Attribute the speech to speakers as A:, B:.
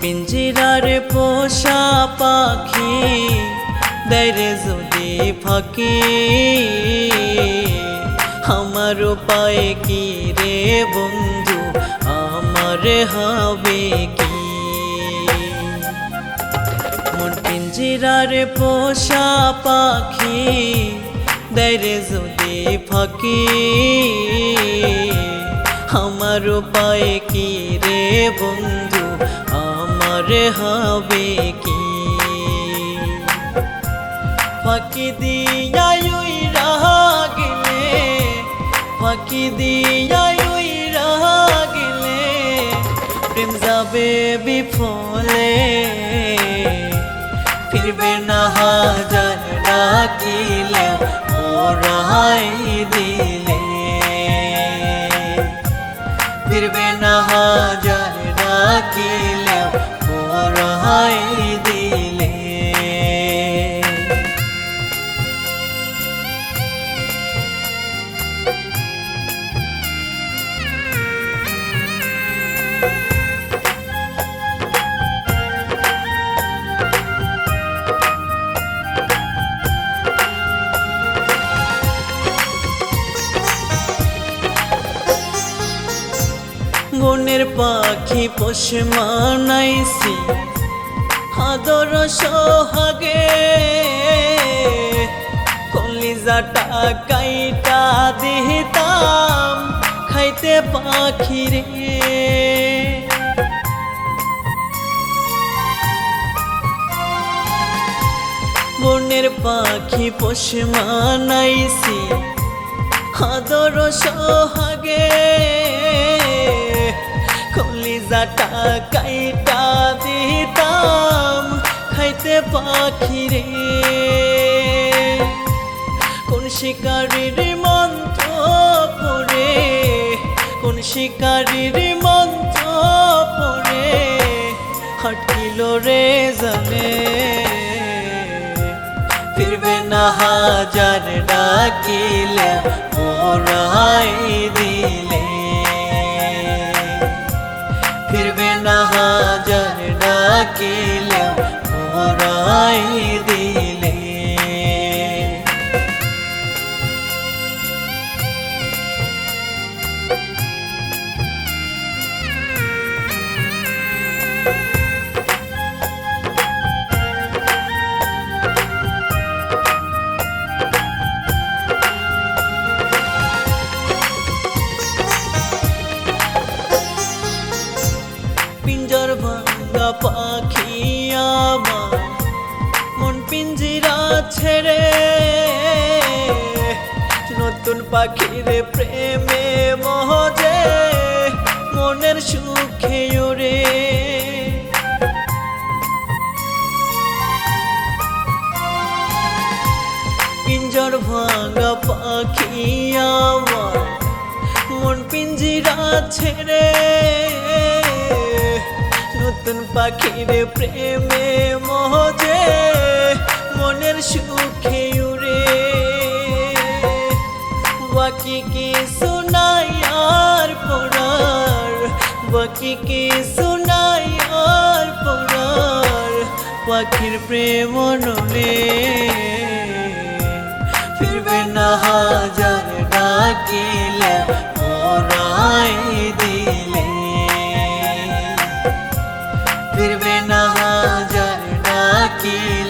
A: পিঞ্জিরার পোষা পাখি দেরে যদি ফাঁকি আমার উপায় কি রে বন্ধু আমার হবে কি মন পিঞ্জিরার পোষা পাখি দেরে যদি ফাঁকি আমার উপায় কি রে বন্ধু হবে কি ফাঁকি দিয়া রাহা গেলে ফাঁকি দিয়া রাহা গেলে প্রেম যাবে বিফলে ফিরবে না হাজার ডাকিলে ওরাই দিলে ফিরবে না হাজার ডাকিলে বনের পাখি পোষ মানাইছি আদর সোহাগে কলিজাটা কাইটা দিতাম খাইতে পাখি রে। বনের পাখি পোষ মানাইছি আদর সোহাগে কলিজাটা কাইটা দিতাম, খাইতে পাখি রে। কোন শিকারির মন্ত্র পড়ে, কোন শিকারির মন্ত্র পড়ে হটকিল রে জানে। ফিরবে না হাজার ডাকিলে ওরাই দিলে। হাজার ডাকিলেও ওরাই দিলে ছেড়ে নতুন পাখির প্রেমে মহজে, মনের সুখে ওরে পিঞ্জর ভাঙা পাখি আমার, মন পিঞ্জিরা ছেড়ে নতুন পাখির প্রেমে মহজে মনের সুখে উড়ে। বাকি কি শোনাই আর পড়ার, বাকি কি শোনাই আর পড়ার। পাখির প্রেম নলে ফিরবে না হাজার ডাকিলে ওরাই দিলে। ফিরবে না হাজার ডাকিলে